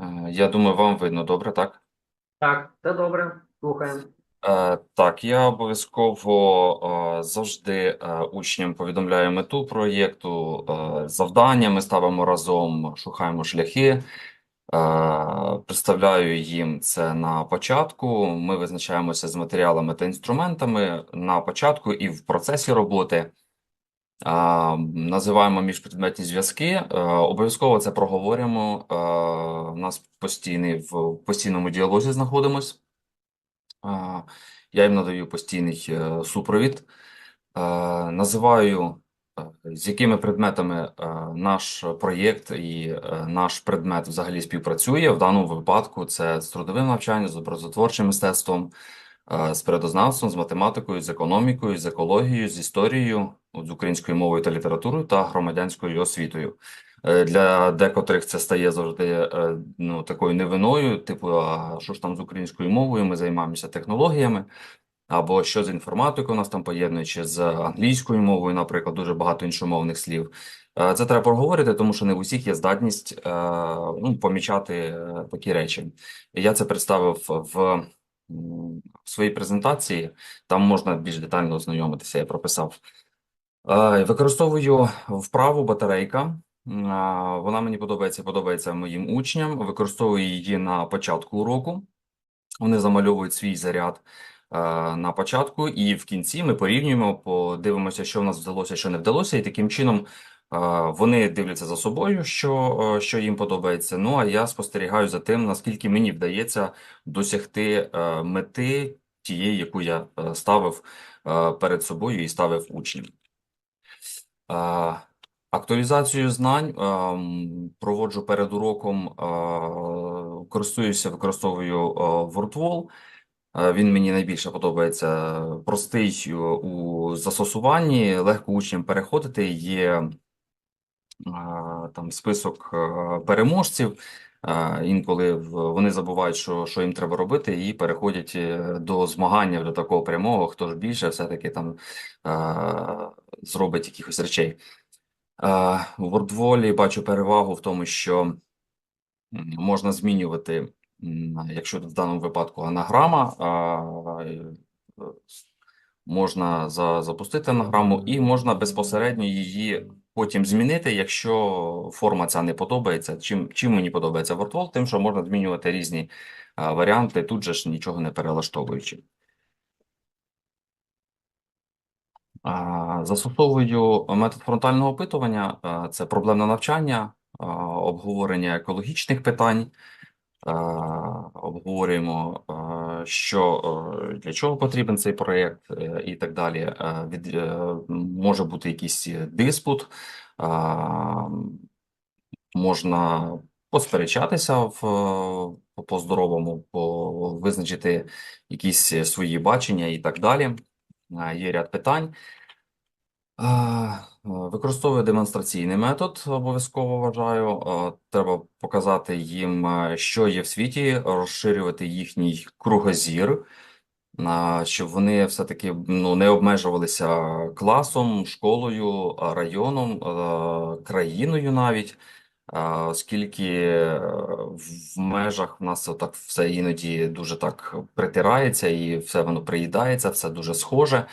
Е, Я думаю, вам видно добре, так? Так, це добре. Слухаємо. Е, Так, я обов'язково е, завжди учням повідомляю мету проєкту, завдання ми ставимо разом, шукаємо шляхи, представляю їм це на початку. Ми визначаємося з матеріалами та інструментами на початку і в процесі роботи. Називаємо міжпредметні зв'язки. Е, Обов'язково це проговоримо. Е, У нас постійний в постійному діалозі знаходимось. Я їм надаю постійний е, супровід. Е, Називаю, е, з якими предметами е, наш проєкт і е, наш предмет взагалі співпрацює. В даному випадку це з трудовим навчанням, з образотворчим мистецтвом, е, з природознавством, з математикою, з економікою, з екологією, з історією, з українською мовою та літературою та громадянською освітою. Е, Для декотрих це стає завжди е, ну, такою невиною, типу, а що ж там з українською мовою, ми займаємося технологіями, або що з інформатикою у нас там поєднує, чи з англійською мовою, наприклад, дуже багато іншомовних слів. Е, Це треба проговорити, тому що не в усіх є здатність ну, помічати такі речі. Я це представив в, в своїй презентації, там можна більш детально ознайомитися, я прописав. Використовую вправу батарейка. Вона мені подобається, подобається моїм учням. Використовую її на початку уроку. Вони замальовують свій заряд на початку, і в кінці ми порівнюємо, подивимося, що в нас вдалося, що не вдалося, і таким чином вони дивляться за собою, що, е, що їм подобається. Ну а я спостерігаю за тим, наскільки мені вдається досягти е, мети тієї, яку я е, ставив перед собою і ставив учням. Актуалізацію знань проводжу перед уроком, користуюся, використовую WordWall. Він мені найбільше подобається. Простий у застосуванні, легко учням переходити. Є там список переможців. Інколи вони забувають, що, що їм треба робити, і переходять е, до змагання вже такого прямого, хто ж більше все-таки там зробить якихось речей. В WordWall бачу перевагу в тому, що можна змінювати, якщо в даному випадку анаграма, е, можна запустити анаграму і можна безпосередньо її потім змінити, якщо форма ця не подобається. Чим, чим мені подобається WordWall? Тим, що можна змінювати різні варіанти, тут же ж нічого не перелаштовуючи. Застосовую метод фронтального опитування, це проблемне навчання, обговорення екологічних питань, обговорюємо, що е, для чого потрібен цей проєкт е, і так далі. Е, Від, е, може бути якийсь диспут, можна посперечатися в по- по-здоровому, по визначити якісь свої бачення і так далі. Є ряд питань. Е, Використовую демонстраційний метод, обов'язково вважаю. Е, Треба показати їм, е, що є в світі, розширювати їхній кругозір, щоб вони все-таки ну, не обмежувалися класом, школою, районом, країною навіть. Оскільки в межах в нас так все іноді дуже так притирається, і все воно приїдається, все дуже схоже.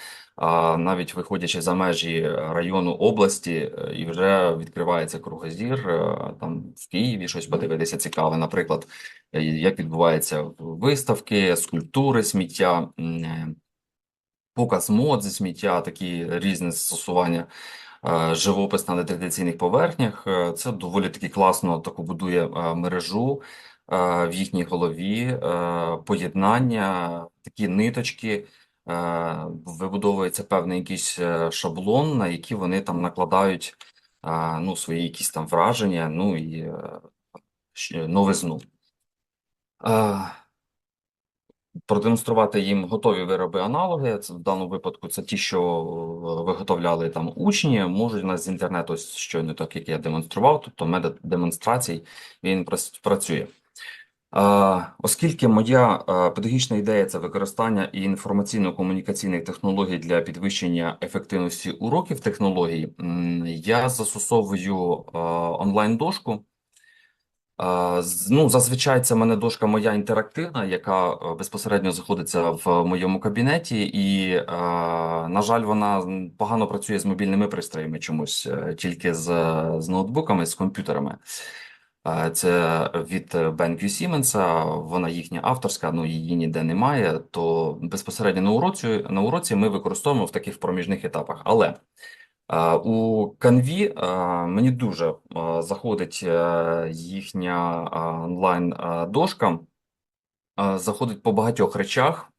Навіть виходячи за межі району області, е, і вже відкривається кругозір. е, Там в Києві щось подивитися цікаве. Наприклад, е, як відбуваються виставки, скульптури, сміття, е, показ мод зі сміття, такі різні застосування. е, Живопис на нетрадиційних поверхнях Е, це доволі таки класно таку будує е, мережу е, в їхній голові, е, поєднання, такі ниточки е, вибудовується певний якийсь е, шаблон, на який вони там накладають е, ну, свої якісь там враження, ну і е, новизну. Е, Продемонструвати їм готові вироби аналоги. Це в даному випадку це ті, що е, виготовляли там учні, можуть у нас з інтернету, щойно так як я демонстрував, тобто метод демонстрацій він працює. Оскільки моя педагогічна ідея це використання і інформаційно-комунікаційних технологій для підвищення ефективності уроків технологій, я застосовую онлайн-дошку. Ну, зазвичай це мене дошка моя інтерактивна, яка безпосередньо знаходиться в моєму кабінеті, і, на жаль, вона погано працює з мобільними пристроями чомусь, е, тільки з, з ноутбуками, з комп'ютерами. Це від BenQ Siemens, вона їхня авторська, ну її ніде немає. То безпосередньо на уроці, на уроці ми використовуємо в таких проміжних етапах. Але У Canvі мені дуже заходить е, їхня онлайн дошка, заходить по багатьох речах,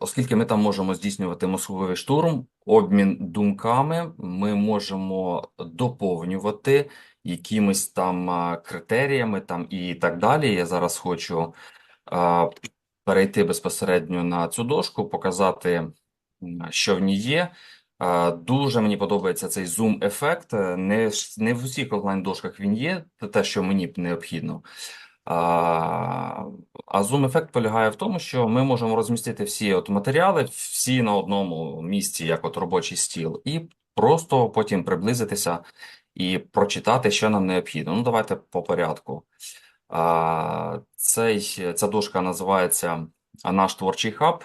оскільки ми там можемо здійснювати мозковий штурм, обмін думками, ми можемо доповнювати якимись там критеріями там і так далі. Я зараз хочу перейти безпосередньо на цю дошку, показати, що в ній є. Дуже мені подобається цей зум-ефект. Не, не в усіх онлайн-дошках він є, це те, що мені необхідно. А, а зум-ефект полягає в тому, що ми можемо розмістити всі от матеріали, всі на одному місці, як от робочий стіл, і просто потім приблизитися і прочитати, що нам необхідно. Ну, давайте по порядку. Цей, ця дошка називається «Наш творчий хаб».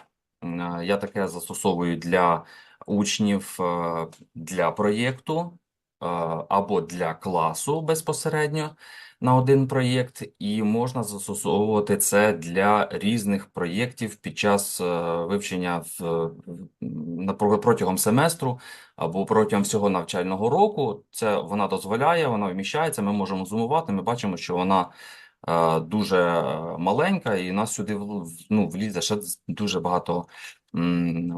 Я таке застосовую для учнів е, для проєкту е, або для класу безпосередньо на один проєкт, і можна застосовувати це для різних проєктів під час е, вивчення в, протягом семестру або протягом всього навчального року. Це вона дозволяє, вона вміщається. Ми можемо зумувати. Ми бачимо, що вона е, дуже е, маленька, і нас сюди ну, влізе ще дуже багато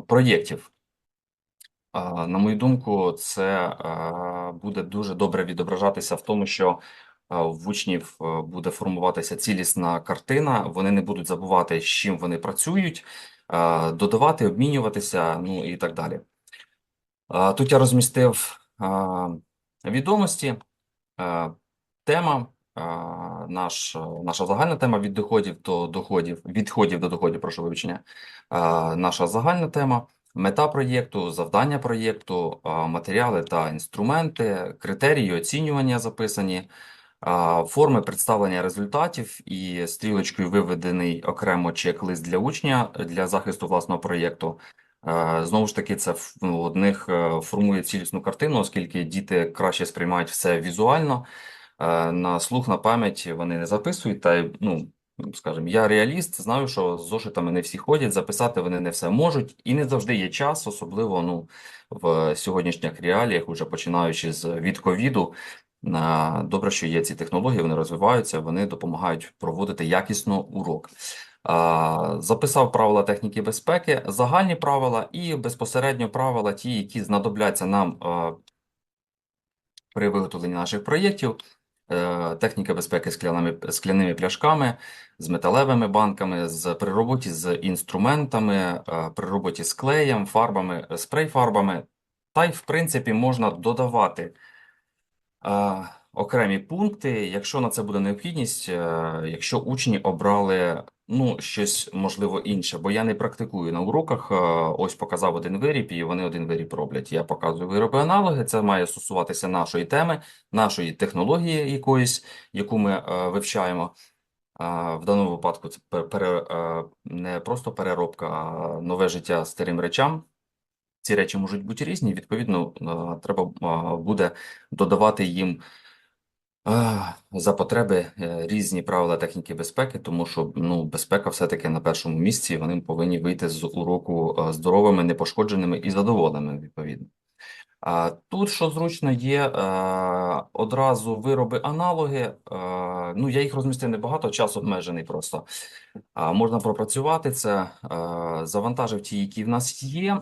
проєктів. На мою думку, це буде дуже добре відображатися в тому, що в учнів е, буде формуватися цілісна картина, вони не будуть забувати, з чим вони працюють, додавати, обмінюватися, ну і так далі. Тут я розмістив відомості, тема, наш, наша загальна тема від доходів до доходів, відходів до доходів, прошу вибачення, наша загальна тема. Мета проєкту, завдання проєкту, матеріали та інструменти, критерії оцінювання записані, форми представлення результатів і стрілочкою виведений окремо чек-лист для учня для захисту власного проєкту. Е, Знову ж таки, це в- ну, одних е, формує цілісну картину, оскільки діти краще сприймають все візуально. Е, На слух, на пам'ять вони не записують. Та ну, скажімо, я реаліст, знаю, що з зошитами не всі ходять, записати вони не все можуть, і не завжди є час, особливо ну, в сьогоднішніх реаліях, уже починаючи з від ковіду. Е, Добре, що є ці технології, вони розвиваються, вони допомагають проводити якісно урок. Записав правила техніки безпеки, загальні правила і безпосередньо правила, ті, які знадобляться нам при виготовленні наших проєктів. Е, Техніка безпеки скляними, скляними пляшками, з металевими банками, з при роботі з інструментами, е, при роботі з клеєм, фарбами, спрей-фарбами. Та й, в принципі, можна додавати е, окремі пункти, якщо на це буде необхідність, е, якщо учні обрали ну, щось можливо інше, бо я не практикую на уроках. е, Ось показав один виріб, і вони один виріб роблять. Я показую вироби аналоги. Це має стосуватися нашої теми, нашої технології якоїсь, яку ми е, вивчаємо. В даному випадку це пер- пере, не просто переробка, а нове життя старим речам. Ці речі можуть бути різні, відповідно, е, треба е, буде додавати їм е, за потреби різні правила техніки безпеки, тому що ну, безпека все-таки на першому місці, вони повинні вийти з уроку здоровими, непошкодженими і задоволеними, відповідно. Тут, що зручно, є е, одразу вироби аналоги. Е, ну, я їх розмістив небагато, час обмежений просто. Можна пропрацювати це, е, завантажив ті, які в нас є.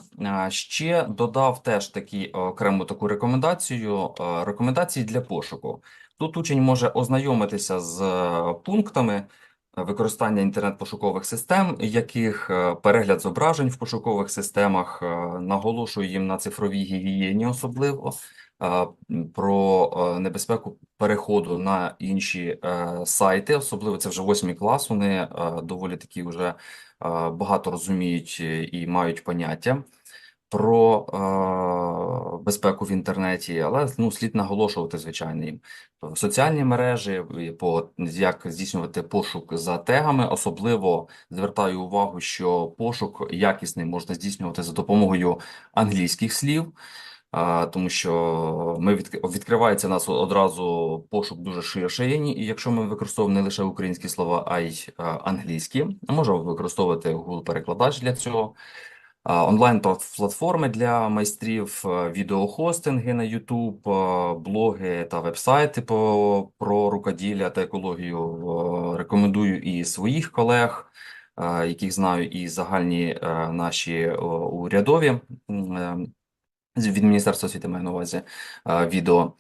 Ще додав теж такі окрему таку рекомендацію, рекомендації для пошуку. Тут учень може ознайомитися з пунктами використання інтернет-пошукових систем, яких е, перегляд зображень в пошукових системах, е, наголошую їм на цифровій гігієні особливо, е, про небезпеку переходу на інші сайти, особливо це вже восьмий клас, вони доволі такі вже багато розуміють і мають поняття. Про безпеку в інтернеті, але ну, слід наголошувати, звичайно, їм соціальні мережі, по як здійснювати пошук за тегами. Особливо звертаю увагу, що пошук якісний можна здійснювати за допомогою англійських слів. Тому що ми від, відкривається нас одразу пошук дуже ширший, і якщо ми використовуємо не лише українські слова, а й англійські, можемо використовувати Google перекладач для цього. А, Онлайн-платформи для майстрів, відеохостинги на YouTube, блоги та вебсайти по, про рукоділля та екологію. Рекомендую і своїх колег, яких знаю, і загальні наші урядові е, від Міністерства освіти маю на увазі відео.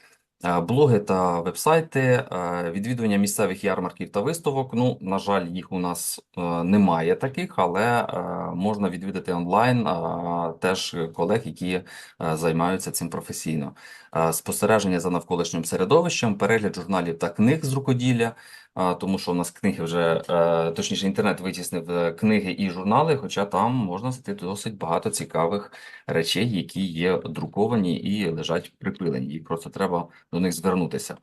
Е, Блоги та вебсайти, е, відвідування місцевих ярмарків та виставок. Ну, на жаль, їх у нас е, немає таких, але можна відвідати онлайн теж колег, які займаються цим професійно. Спостереження за навколишнім середовищем, перегляд журналів та книг з рукоділля, тому що у нас книги вже, е, точніше, інтернет витіснив е, книги і журнали, хоча там можна знайти досить багато цікавих речей, які є друковані і лежать припилені. І просто треба до них звернутися,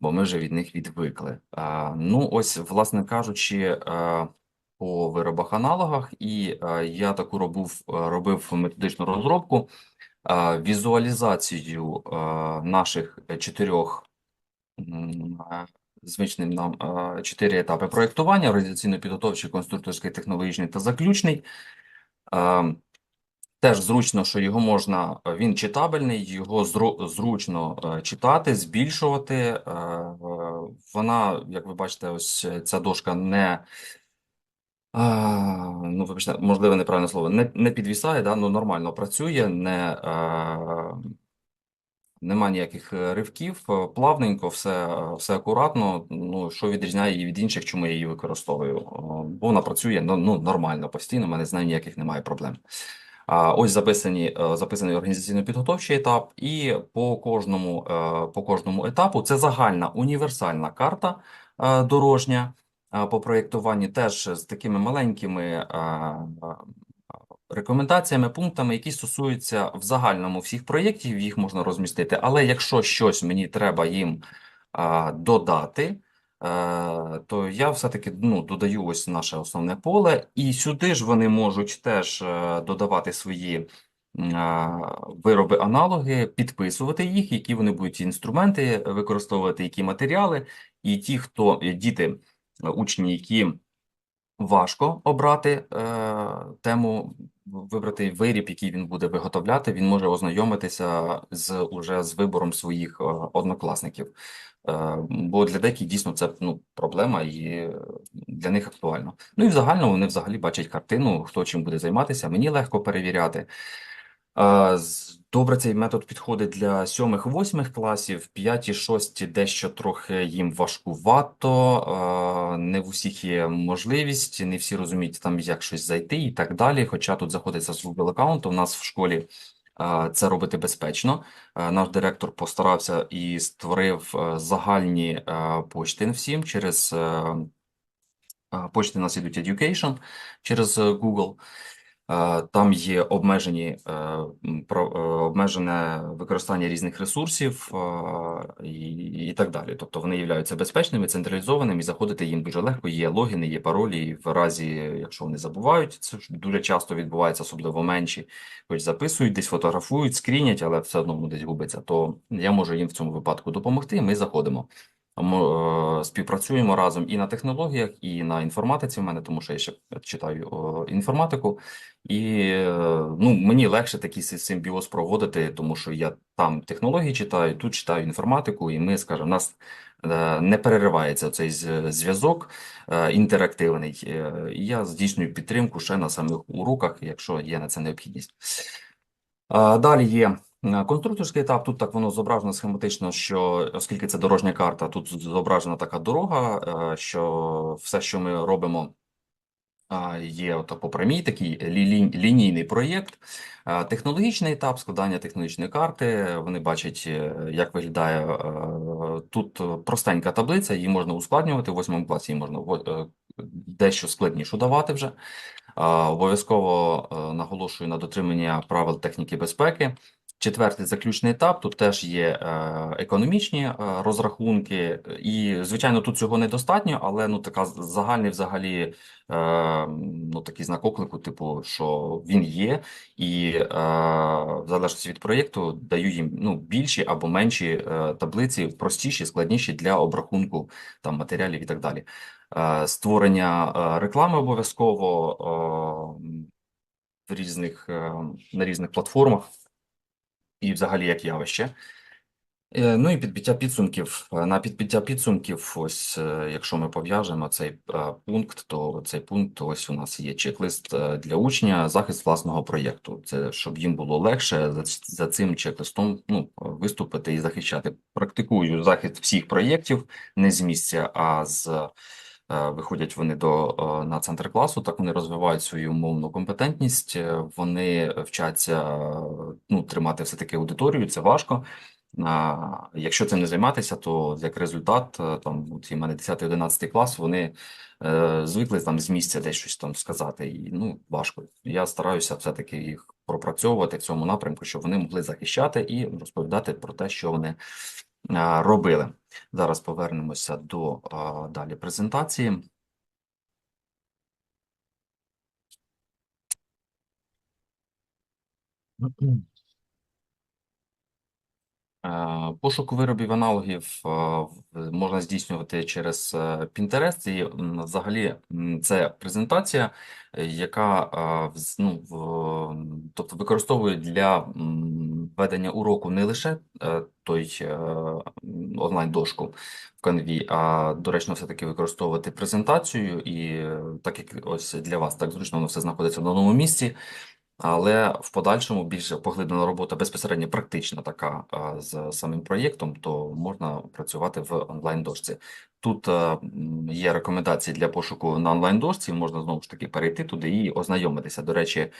бо ми вже від них відвикли. Ну, ось, власне кажучи, по виробах-аналогах, і а, я таку робив, робив методичну розробку, візуалізацію наших чотирьох звичним нам чотири етапи проєктування: організаційно-підготовчий, конструкторський, технологічний та заключний. Теж зручно, що його можна, е, він читабельний, його зру- зручно е, читати, збільшувати. Е, е, Вона, як ви бачите, ось е, ця дошка не, ну, вибачте, можливо, неправильне слово, не, не підвісає, да, ну, нормально працює, не, е, нема ніяких е, ривків, е, плавненько, все, е, все акуратно. Ну, що відрізняє її від інших, чому я її використовую? Бо вона працює ну, ну, нормально, постійно, в мене з нею ніяких немає проблем. Ось записані, записаний організаційно-підготовчий етап, і по кожному, по кожному етапу це загальна універсальна карта дорожня по проєктуванні, теж з такими маленькими рекомендаціями, пунктами, які стосуються в загальному всіх проєктів, їх можна розмістити. Але якщо щось мені треба їм е, додати, е, то я все-таки ну, додаю ось наше основне поле, і сюди ж вони можуть теж е, додавати свої е, вироби, аналоги, підписувати їх, які вони будуть інструменти використовувати, які матеріали, і ті, хто діти, учні, які важко обрати е, тему, вибрати виріб, який він буде виготовляти, він може ознайомитися з уже з вибором своїх е, однокласників. Е, бо для деяких дійсно це ну, проблема і е, для них актуально. Ну і взагалі вони взагалі бачать картину, хто чим буде займатися. Мені легко перевіряти. Добре, цей метод підходить для сьомих-восьмих класів, п'яті, шості дещо трохи їм важкувато, не в усіх є можливість, не всі розуміють там, як щось зайти і так далі. Хоча тут заходиться з Google аккаунту, у нас в школі це робити безпечно. Наш директор постарався і створив загальні почти всім через почти нас ідуть Education через Google. Е, Там є обмежені е, е, обмежене використання різних ресурсів і, і так далі. Тобто вони являються безпечними, централізованими, і заходити їм дуже легко. Є логіни, є паролі. І в разі, якщо вони забувають, це дуже часто відбувається, особливо менші, хоч записують, десь фотографують, скрінять, але все одно десь губиться. То я можу їм в цьому випадку допомогти. Ми заходимо. Е, Співпрацюємо разом і на технологіях, і на інформатиці в мене, тому що я ще читаю інформатику. І е, ну, мені легше такий си- симбіоз проводити, тому що я там технології читаю, тут читаю інформатику, і ми, скажімо, нас е, не переривається цей зв'язок е, інтерактивний. Е, я здійснюю підтримку ще на самих уроках, якщо є на це необхідність. Далі є е, конструкторський етап. Тут так воно зображено схематично, що оскільки це дорожня карта, тут зображена така дорога, е, що все, що ми робимо, Є ото по прямій такий лі- лі- лінійний проєкт, технологічний етап складання технологічної карти. Вони бачать, е, як виглядає е, тут е, простенька таблиця, її можна ускладнювати в восьмому класі, її можна е, дещо складнішу давати вже. Обов'язково е, наголошую на дотримання правил техніки безпеки. Четвертий заключний етап. Тут теж є е, економічні е, розрахунки, і звичайно, тут цього недостатньо, але ну така загальний взагалі е, ну такий знак оклику, типу, що він є, і в залежності від проєкту даю їм ну більші або менші таблиці, простіші, складніші для обрахунку там матеріалів і так далі. Створення реклами обов'язково в різних на різних платформах і взагалі як явище. Е, Ну і підбиття підсумків. Е, На підбиття підсумків, ось е, якщо ми пов'яжемо цей пункт, то цей пункт ось у нас є чек-лист для учня, захист власного проєкту. Це щоб їм було легше за, цим чек-листом ну, виступити і захищати. Практикую захист всіх проєктів не з місця, а з виходять вони до е, на центр класу. Так вони розвивають свою мовну компетентність. е, Вони вчаться е, ну, тримати все таки аудиторію. Це важко. Якщо цим не займатися, то як результат, е, там от і в мене 10-11 клас, вони е, звикли там з місця десь щось там сказати, і ну важко. Я стараюся все-таки їх пропрацьовувати в цьому напрямку, щоб вони могли захищати і розповідати про те, що вони робили. Зараз повернемося до далі презентації. Е, Пошук виробів аналогів е, можна здійснювати через е, Pinterest. І взагалі це презентація, яка ну, тобто використовує для ведення уроку не лише той онлайн-дошку в Canvі, а доречно все-таки використовувати презентацію. І так як ось для вас так зручно воно все знаходиться на одному місці. Але в подальшому більше поглиблена робота безпосередньо практична така з самим проєктом, то можна працювати в онлайн-дошці. Тут є рекомендації для пошуку на онлайн-дошці, можна знову ж таки перейти туди і ознайомитися. До речі,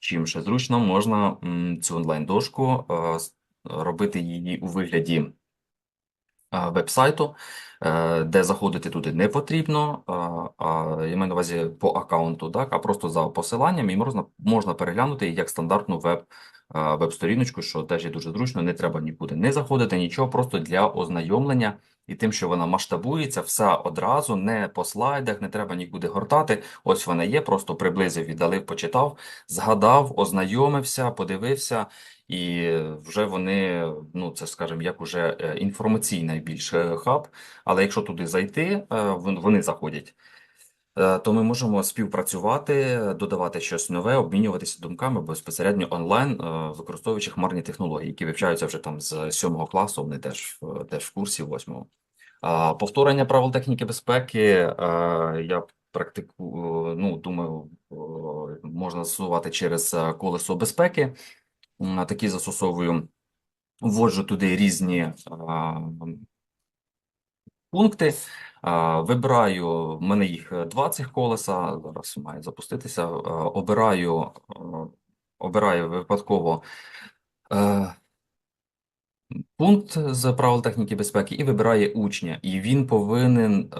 чим ще зручно, можна цю онлайн-дошку а, робити її у вигляді веб-сайту, е, де заходити туди не потрібно, а, я маю на увазі по аккаунту, так, а просто за посиланням і можна, можна переглянути як стандартну веб веб-сторіночку, що теж є дуже зручно, не треба нікуди не заходити, нічого, просто для ознайомлення і тим, що вона масштабується, все одразу, не по слайдах, не треба нікуди гортати. Ось вона є, просто приблизив, віддалив, почитав, згадав, ознайомився, подивився. І вже вони, ну це скажімо, як уже е, інформаційний більше хаб. Але якщо туди зайти, е, вони заходять, е, то ми можемо співпрацювати, додавати щось нове, обмінюватися думками безпосередньо онлайн, використовуючи хмарні технології, які вивчаються вже там з сьомого класу. Вони теж теж в курсі восьмого. Повторення правил техніки безпеки я практикую, ну думаю, можна застосувати через колесо безпеки. Такі застосовую, вводжу туди різні пункти, вибираю, в мене їх е, два цих колеса, зараз має запуститися, а, обираю, а, обираю випадково е, пункт з правил техніки безпеки і вибирає учня. І він повинен е,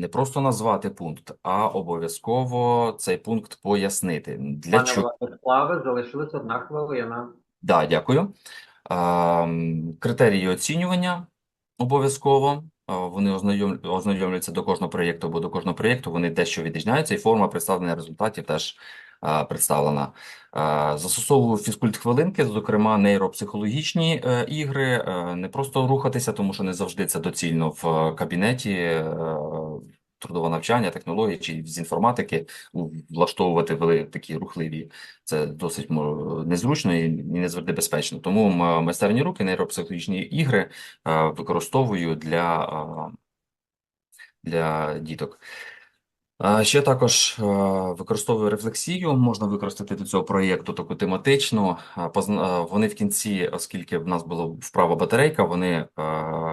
не просто назвати пункт, а обов'язково цей пункт пояснити. Для Пане чого? Владиславе, залишилась одна хвилина. Да, дякую. Ем, Критерії оцінювання обов'язково. Е, Вони ознайом... ознайомлюються до кожного проєкту, бо до кожного проєкту вони дещо відрізняються, і форма представлення результатів теж е, представлена. Е, Застосовую фізкульт-хвилинки, зокрема нейропсихологічні е, ігри. Е, Не просто рухатися, тому що не завжди це доцільно в кабінеті. е, Трудове навчання, технології чи з інформатики влаштовувати вели такі рухливі це досить незручно і не завжди безпечно. Тому майстерні руки, нейропсихологічні ігри е, використовую для, е, для діток. Ще також е, використовую рефлексію, можна використати до цього проєкту таку тематичну. Е, Вони в кінці, оскільки в нас була вправа батарейка, вони е,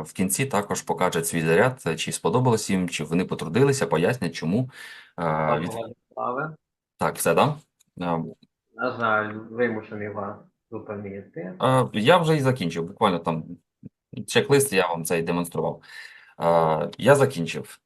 в кінці також покажуть свій заряд, чи сподобалось їм, чи вони потрудилися, пояснять, чому. Від- Так, все, да? На жаль, вимушений вас зупинити. Я вже і закінчив. Буквально там чек-лист я вам цей демонстрував. Я закінчив.